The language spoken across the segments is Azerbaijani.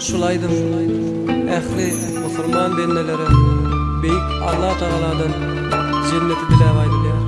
şulaydım. Ähli musulman bennelere beyik Allah Taala'dan cenneti diläp aýdylýar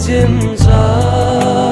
diêm dáng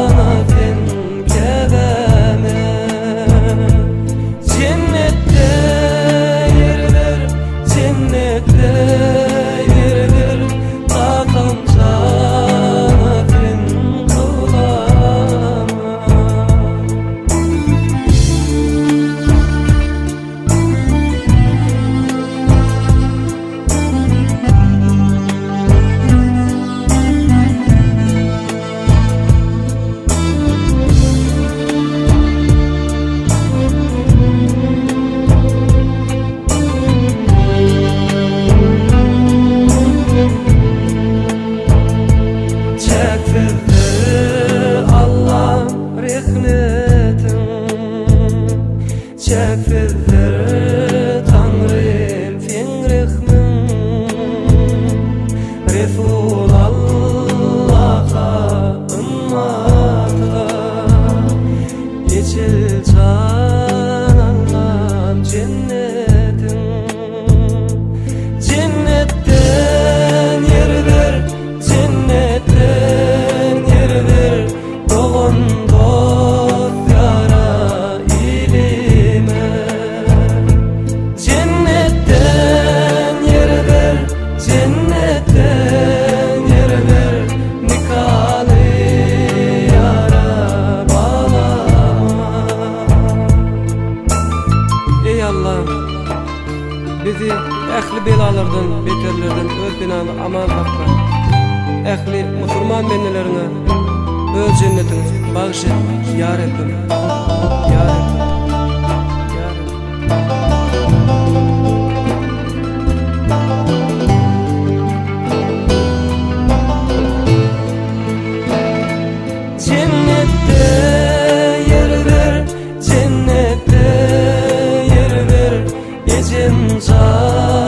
Yeah. Bizi əxli bel alırdın, beterlərdin öz binanı aman haqqı Əxli musulman benələrinə öz cənnətin bağış et, yar etdim Yar etdim Cennette 坚强